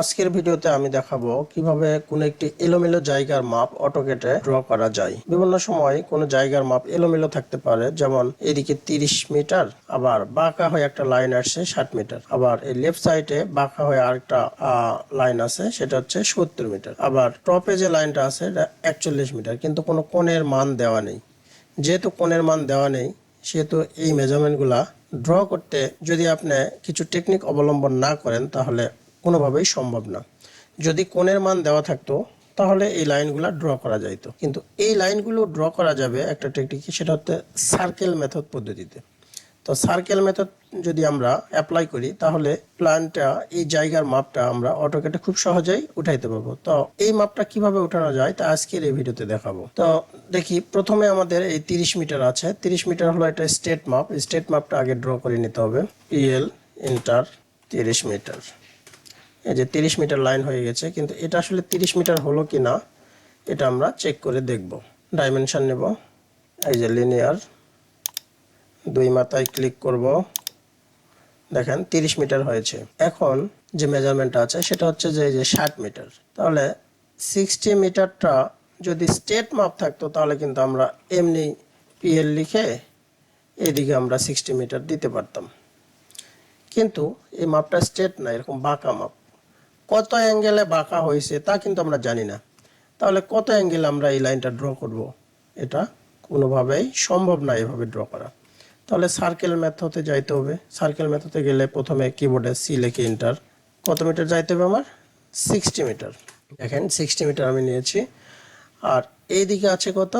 আজকের ভিডিওতে আমি দেখাবো কীভাবে কোন একটি এলোমেলো জায়গার মাপ অটোকেটে ড্র করা যায়। বিভিন্ন সময় কোন জায়গার মাপ এলোমেলো থাকতে পারে, যেমন এদিকে তিরিশ মিটার, আবার বাঁকা হয়ে একটা লাইন আসছে ষাট মিটার, আবার এই লেফট সাইডে বাঁকা হয়ে আরেকটা লাইন আছে, সেটা হচ্ছে সত্তর মিটার, আবার টপে যে লাইনটা আছে এটা একচল্লিশ মিটার, কিন্তু কোনো কোণের মান দেওয়া নেই। যেহেতু কোণের মান দেওয়া নেই, সেহেতু এই মেজারমেন্টগুলা ড্র করতে যদি আপনি কিছু টেকনিক অবলম্বন না করেন, তাহলে কোনোভাবেই সম্ভব না। যদি কোণের মান দেওয়া থাকতো, তাহলে এই লাইনগুলো ড্র করা যাইতো। কিন্তু এই লাইনগুলো ড্র করা যাবে একটা টেকনিক সেটা হচ্ছে সার্কেল মেথড পদ্ধতিতে। তো সার্কেল মেথড যদি আমরা অ্যাপ্লাই করি, তাহলে প্ল্যানটা, এই জায়গার মাপটা আমরা অটোকেটে খুব সহজেই উঠাইতে পারব। তো এই মাপটা কীভাবে উঠানো যায়, তা আজকের এই ভিডিওতে দেখাবো। তো দেখি, প্রথমে আমাদের এই তিরিশ মিটার আছে। তিরিশ মিটার হলো এটা স্টেট মাপ স্টেট মাপটা আগে ড্র করে নিতে হবে। পিএল ইন্টার তিরিশ মিটার। এই যে তিরিশ মিটার লাইন হয়ে গেছে, কিন্তু এটা আসলে তিরিশ মিটার হলো কি না এটা আমরা চেক করে দেখব। ডাইমেনশন নেব। এই যে লিনিয়ার দুই মাথায় ক্লিক করব। দেখেন, তিরিশ মিটার হয়েছে। এখন যে মেজারমেন্ট আছে, সেটা হচ্ছে যে, এই যে ষাট মিটার। তাহলে সিক্সটি মিটারটা যদি স্টেট মাপ থাকতো, তাহলে কিন্তু আমরা এমনি পিএল লিখে এদিকে আমরা সিক্সটি মিটার দিতে পারতাম। কিন্তু এই মাপটা স্টেট না, এরকম বাঁকা মাপ কত অ্যাঙ্গেলে বাঁকা হয়েছে তা কিন্তু আমরা জানি না। তাহলে কত অ্যাঙ্গেল আমরা এই লাইনটা ড্র করব? এটা কোনোভাবেই সম্ভব না এভাবে ড্র করা। তাহলে সার্কেল মেথডে যাইতে হবে। সার্কেল মেথডে গেলে প্রথমে কিবোর্ডে সি লেখে ইন্টার কত মিটার যাইতে হবে আমার? সিক্সটি মিটার দেখেন সিক্সটি মিটার আমি নিয়েছি। আর এই দিকে আছে কত?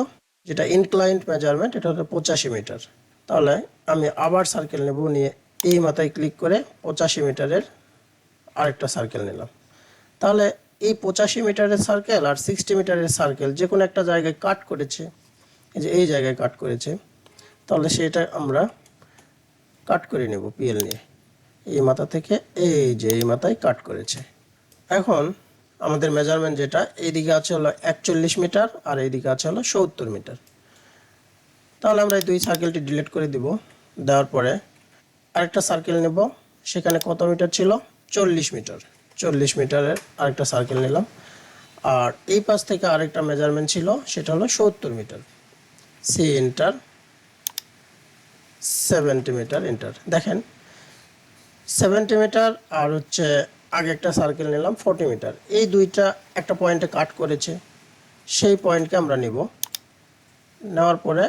যেটা ইনক্লাইন্ট মেজারমেন্ট এটা হলো পঁচাশি মিটার তাহলে আমি আবার সার্কেল নেব, নিয়ে এই মাথায় ক্লিক করে পঁচাশি মিটারের আরেকটা সার্কেল নিলাম। তাহলে এই পঁচাশি মিটারের সার্কেল আর সিক্সটি মিটারের সার্কেল যে কোনো একটা জায়গায় কাট করেছে, এই যে এই জায়গায় কাট করেছে, তাহলে সেটা আমরা কাট করে নেব পিএল নিয়ে। এই মাথা থেকে এই যে এই মাথায় কাট করেছে। এখন আমাদের মেজারমেন্ট যেটা, এইদিকে আছে হলো একচল্লিশ মিটার আর এইদিকে আছে হলো সত্তর মিটার। তাহলে আমরা এই দুই সার্কেলটি ডিলিট করে দিব। দেওয়ার পরে আরেকটা সার্কেল নেব, সেখানে কত মিটার ছিল? চল্লিশ মিটার। চল্লিশ মিটারের আরেকটা সার্কেল নিলাম। আর এই পাশ থেকে আরেকটা মেজারমেন্ট ছিল, সেটা হলো সত্তর metre. C inter seventy metre inter দেখেন সেভেন্টি মিটার আর হচ্ছে আগে একটা সার্কেল নিলাম ফোর্টি মিটার এই দুইটা একটা পয়েন্টে কাট করেছে। সেই পয়েন্টকে আমরা নিব। নেওয়ার পরে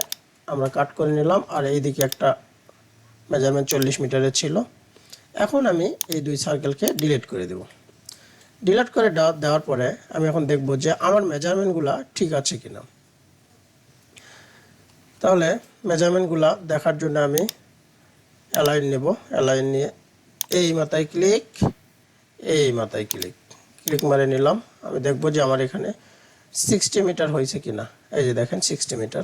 আমরা কাট করে নিলাম, আর এইদিকে একটা মেজারমেন্ট চল্লিশ মিটারের ছিল। এখন আমি এই দুই সার্কেলকে ডিলিট করে দেব। ডিলিট করে দেওয়া- দেওয়ার পরে আমি এখন দেখব যে আমার মেজারমেন্টগুলো ঠিক আছে কিনা। তাহলে মেজারমেন্টগুলো দেখার জন্য আমি অ্যালাইন নেব। অ্যালাইন নিয়ে এই মাথায় ক্লিক এই মাথায় ক্লিক ক্লিক মারে নিলাম। আমি দেখব যে আমার এখানে সিক্সটি মিটার হয়েছে কিনা। এই যে দেখেন সিক্সটি মিটার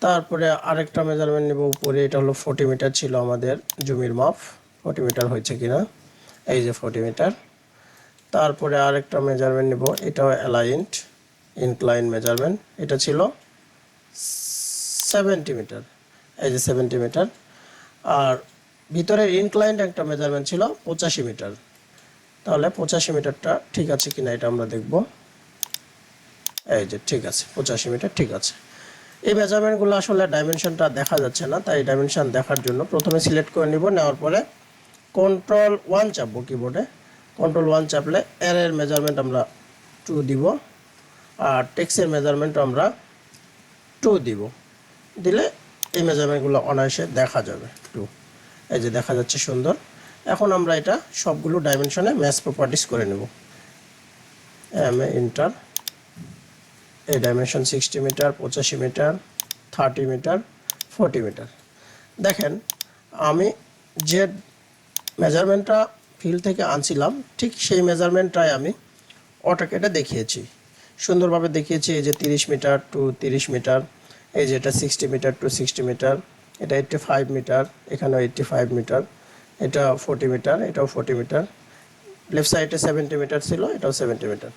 তারপরে আরেকটা মেজারমেন্ট নেব উপরে, এটা হলো ফোর্টি মিটার ছিল আমাদের জমির মাপ। ফোর্টি মিটার হয়েছে কিনা? এই যে ফোর্টি মিটার। তারপরে আরেকটা মেজারমেন্ট নেব, এটাও অ্যালাইন্ড ইনক্লাইন মেজারমেন্ট এটা ছিল সেভেন্টি মিটার এই যে সেভেন্টি মিটার আর ভিতরের ইনক্লাইন্ড একটা মেজারমেন্ট ছিল পঁচাশি মিটার তাহলে পঁচাশি মিটারটা ঠিক আছে কিনা এটা আমরা দেখব। এই যে ঠিক আছে, পঁচাশি মিটার ঠিক আছে। এই মেজারমেন্টগুলো আসলে ডাইমেনশনটা দেখা যাচ্ছে না, তাই ডাইমেনশন দেখার জন্য প্রথমে সিলেক্ট করে নিব, নেওয়ার পরে কন্ট্রোল ওয়ান চাপবো কিবোর্ডে কন্ট্রোল ওয়ান চাপলে এর মেজারমেন্ট আমরা টু দিব আর টেক্সের মেজারমেন্ট আমরা টু দিব দিলে এই মেজারমেন্টগুলো অনায়াসে দেখা যাবে টু এই যে দেখা যাচ্ছে সুন্দর। এখন আমরা এটা সবগুলো ডাইমেনশনে ম্যাচ প্রপার্টিস করে নেব। এম এ ইন্টার এই ডাইমেনশন সিক্সটি মিটার পঁচাশি metre thirty metre forty metre দেখেন, আমি যে মেজারমেন্টটা ফিল্ড থেকে আনছিলাম, ঠিক সেই মেজারমেন্টটাই আমি অটোকেটে দেখিয়েছি। সুন্দরভাবে দেখিয়েছি, এই যে তিরিশ মিটার টু তিরিশ মিটার এই যে এটা sixty metre to sixty metre এটা এইট্টি ফাইভ মিটার এখানেও এইট্টি ফাইভ মিটার এটা ফোর্টি মিটার এটাও ফোর্টি মিটার লেফট সাইডে সেভেন্টি মিটার ছিল, এটাও সেভেন্টি মিটার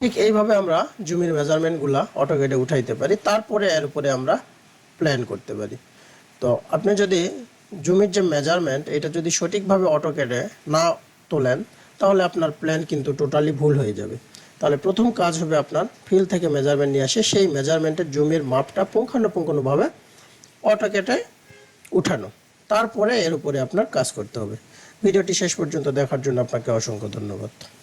ঠিক এইভাবে আমরা জমির মেজারমেন্টগুলা অটোকেটে উঠাইতে পারি, তারপরে এর উপরে আমরা প্ল্যান করতে পারি। তো আপনি যদি জমির যে মেজারমেন্ট এটা যদি সঠিকভাবে অটোকেটে না তোলেন, তাহলে আপনার প্ল্যান কিন্তু টোটালি ভুল হয়ে যাবে। তাহলে প্রথম কাজ হবে আপনার ফিল থেকে মেজারমেন্ট নিয়ে আসে, সেই মেজারমেন্টের জমির মাপটা পুঙ্খানুপুঙ্খানুভাবে অটোকেটে উঠানো। তারপরে এর উপরে আপনার কাজ করতে হবে। ভিডিওটি শেষ পর্যন্ত দেখার জন্য আপনাকে অসংখ্য ধন্যবাদ।